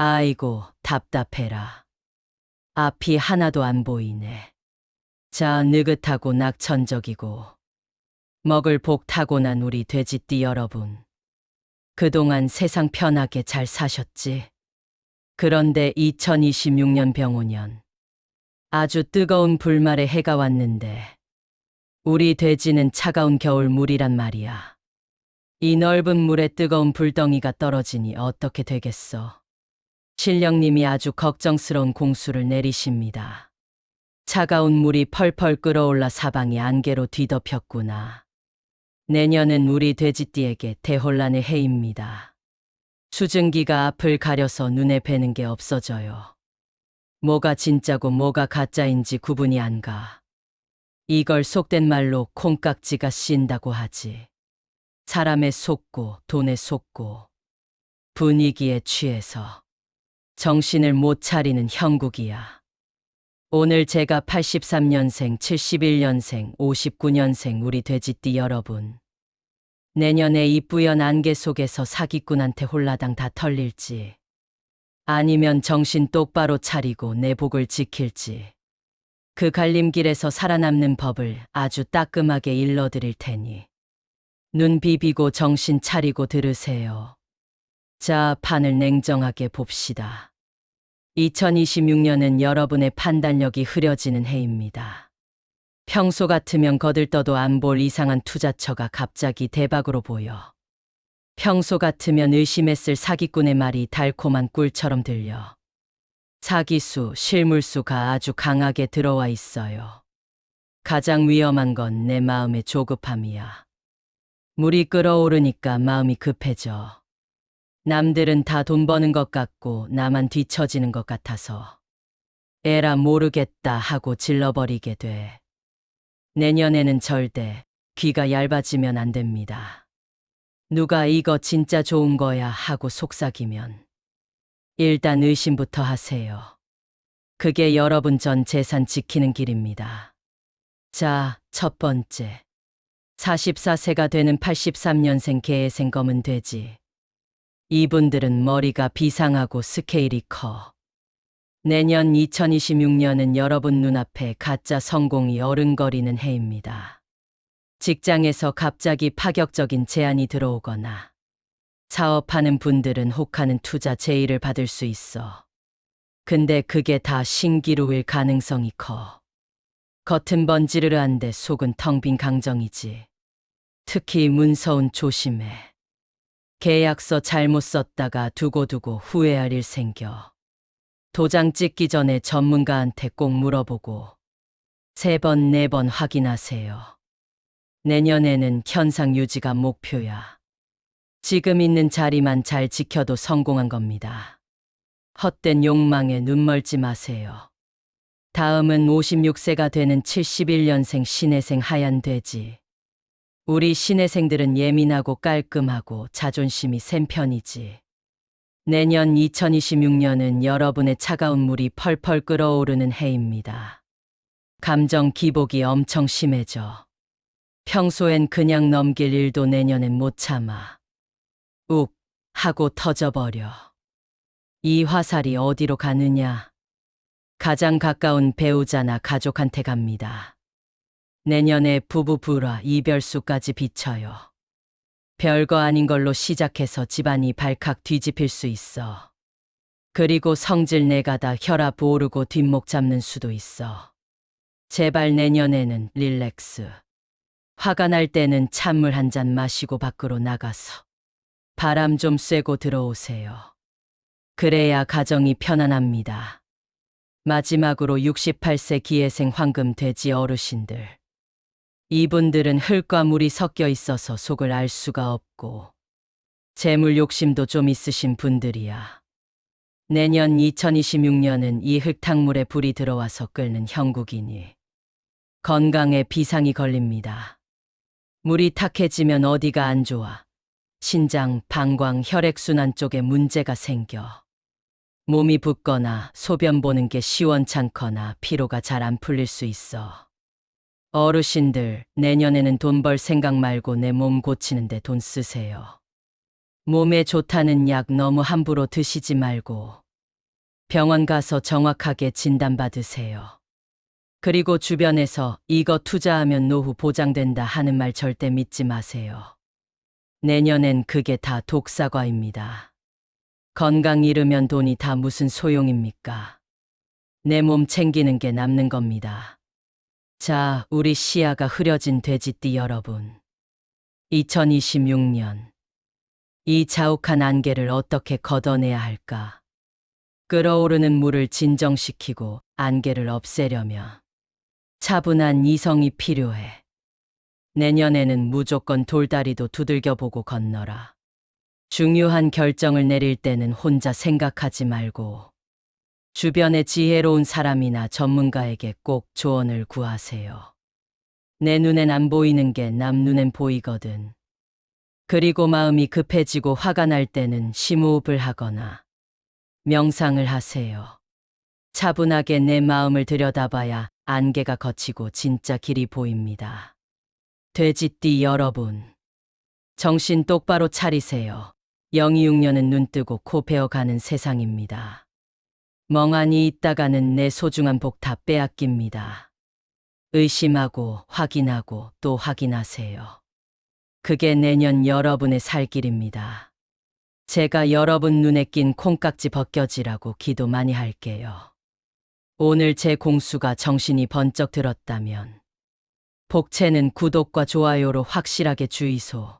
아이고, 답답해라. 앞이 하나도 안 보이네. 자, 느긋하고 낙천적이고, 먹을 복 타고난 우리 돼지띠 여러분. 그동안 세상 편하게 잘 사셨지? 그런데 2026년 병오년. 아주 뜨거운 불말에 해가 왔는데, 우리 돼지는 차가운 겨울 물이란 말이야. 이 넓은 물에 뜨거운 불덩이가 떨어지니 어떻게 되겠어? 신령님이 아주 걱정스러운 공수를 내리십니다. 차가운 물이 펄펄 끓어올라 사방이 안개로 뒤덮였구나. 내년은 우리 돼지띠에게 대혼란의 해입니다. 수증기가 앞을 가려서 눈에 뵈는 게 없어져요. 뭐가 진짜고 뭐가 가짜인지 구분이 안 가. 이걸 속된 말로 콩깍지가 씌인다고 하지. 사람에 속고 돈에 속고 분위기에 취해서 정신을 못 차리는 형국이야. 오늘 제가 83년생, 71년생, 59년생 우리 돼지띠 여러분. 내년에 이 뿌연 안개 속에서 사기꾼한테 홀라당 다 털릴지. 아니면 정신 똑바로 차리고 내 복을 지킬지. 그 갈림길에서 살아남는 법을 아주 따끔하게 일러드릴 테니. 눈 비비고 정신 차리고 들으세요. 자, 판을 냉정하게 봅시다. 2026년은 여러분의 판단력이 흐려지는 해입니다. 평소 같으면 거들떠도 안 볼 이상한 투자처가 갑자기 대박으로 보여. 평소 같으면 의심했을 사기꾼의 말이 달콤한 꿀처럼 들려. 사기수, 실물수가 아주 강하게 들어와 있어요. 가장 위험한 건 내 마음의 조급함이야. 물이 끓어오르니까 마음이 급해져. 남들은 다 돈 버는 것 같고 나만 뒤처지는 것 같아서. 에라 모르겠다 하고 질러버리게 돼. 내년에는 절대 귀가 얇아지면 안 됩니다. 누가 이거 진짜 좋은 거야 하고 속삭이면 일단 의심부터 하세요. 그게 여러분 전 재산 지키는 길입니다. 자, 첫 번째. 44세가 되는 83년생 개의 생 검은 돼지. 이분들은 머리가 비상하고 스케일이 커. 내년 2026년은 여러분 눈앞에 가짜 성공이 어른거리는 해입니다. 직장에서 갑자기 파격적인 제안이 들어오거나 사업하는 분들은 혹하는 투자 제의를 받을 수 있어. 근데 그게 다 신기루일 가능성이 커. 겉은 번지르르한데 속은 텅 빈 강정이지. 특히 문서운 조심해. 계약서 잘못 썼다가 두고두고 후회할 일 생겨. 도장 찍기 전에 전문가한테 꼭 물어보고 세 번, 네 번 확인하세요. 내년에는 현상 유지가 목표야. 지금 있는 자리만 잘 지켜도 성공한 겁니다. 헛된 욕망에 눈 멀지 마세요. 다음은 56세가 되는 71년생 신혜생 하얀 돼지. 우리 신혜생들은 예민하고 깔끔하고 자존심이 센 편이지. 내년 2026년은 여러분의 차가운 물이 펄펄 끓어오르는 해입니다. 감정 기복이 엄청 심해져. 평소엔 그냥 넘길 일도 내년엔 못 참아. 욱 하고 터져버려. 이 화살이 어디로 가느냐? 가장 가까운 배우자나 가족한테 갑니다. 내년에 부부 불화, 이별수까지 비쳐요. 별거 아닌 걸로 시작해서 집안이 발칵 뒤집힐 수 있어. 그리고 성질 내가다 혈압 오르고 뒷목 잡는 수도 있어. 제발 내년에는 릴렉스. 화가 날 때는 찬물 한 잔 마시고 밖으로 나가서 바람 좀 쐬고 들어오세요. 그래야 가정이 편안합니다. 마지막으로 68세 기회생 황금 돼지 어르신들. 이분들은 흙과 물이 섞여 있어서 속을 알 수가 없고 재물 욕심도 좀 있으신 분들이야. 내년 2026년은 이 흙탕물에 불이 들어와서 끓는 형국이니 건강에 비상이 걸립니다. 물이 탁해지면 어디가 안 좋아. 신장, 방광, 혈액순환 쪽에 문제가 생겨. 몸이 붓거나 소변 보는 게 시원찮거나 피로가 잘 안 풀릴 수 있어. 어르신들, 내년에는 돈 벌 생각 말고 내 몸 고치는데 돈 쓰세요. 몸에 좋다는 약 너무 함부로 드시지 말고 병원 가서 정확하게 진단받으세요. 그리고 주변에서 이거 투자하면 노후 보장된다 하는 말 절대 믿지 마세요. 내년엔 그게 다 독사과입니다. 건강 잃으면 돈이 다 무슨 소용입니까? 내 몸 챙기는 게 남는 겁니다. 자, 우리 시야가 흐려진 돼지띠 여러분. 2026년. 이 자욱한 안개를 어떻게 걷어내야 할까? 끓어오르는 물을 진정시키고 안개를 없애려면 차분한 이성이 필요해. 내년에는 무조건 돌다리도 두들겨 보고 건너라. 중요한 결정을 내릴 때는 혼자 생각하지 말고 주변에 지혜로운 사람이나 전문가에게 꼭 조언을 구하세요. 내 눈엔 안 보이는 게 남 눈엔 보이거든. 그리고 마음이 급해지고 화가 날 때는 심호흡을 하거나 명상을 하세요. 차분하게 내 마음을 들여다봐야 안개가 걷히고 진짜 길이 보입니다. 돼지띠 여러분. 정신 똑바로 차리세요. 026년은 눈 뜨고 코 베어가는 세상입니다. 멍하니 있다가는 내 소중한 복 다 빼앗깁니다. 의심하고 확인하고 또 확인하세요. 그게 내년 여러분의 살 길입니다. 제가 여러분 눈에 낀 콩깍지 벗겨지라고 기도 많이 할게요. 오늘 제 공수가 정신이 번쩍 들었다면 복채는 구독과 좋아요로 확실하게 주의소.